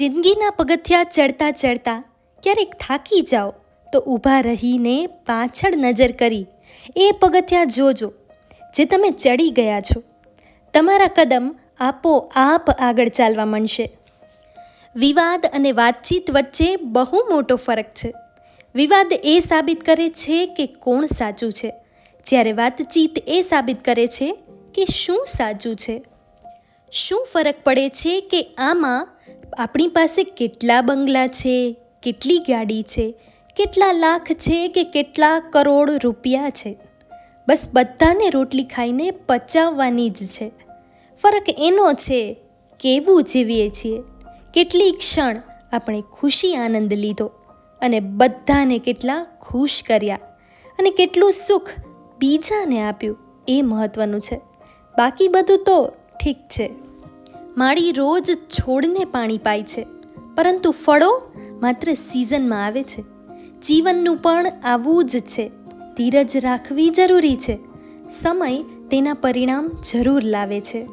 જિંદગીના પગથિયા ચડતા ચડતા ક્યારેક થાકી જાઓ, તો ઊભા રહીને પાછળ નજર કરી. એ પગથિયા જોજો, જે તમે ચડી ગયા છો. તમારા કદમ આપોઆપ આગળ ચાલવા માંડશે. વિવાદ અને વાતચીત વચ્ચે બહુ મોટો ફરક છે. વિવાદ એ સાબિત કરે છે કે કોણ સાચું છે. જ્યારે વાતચીત એ સાબિત કરે છે કે શું સાચું છે. શું ફરક પડે છે કે આમાં આપણી પાસે કેટલા બંગલા છે, કેટલી ગાડી છે, કેટલા લાખ છે કે કેટલા કરોડ રૂપિયા છે? બસ બધાને રોટલી ખાઈને પચાવવાની જ છે. ફરક એનો છે કેવું જીવીએ છીએ. કેટલી ક્ષણ આપણે ખુશી આનંદ લીધો અને બધાને કેટલા ખુશ કર્યા અને કેટલું સુખ બીજાને આપ્યું એ મહત્ત્વનું છે. બાકી બધું તો ઠીક છે. માળી રોજ છોડને પાણી પાય છે, પરંતુ ફળો માત્ર સિઝનમાં આવે છે. જીવનનું પણ આવું જ છે. ધીરજ રાખવી જરૂરી છે. સમય તેના પરિણામ જરૂર લાવે છે.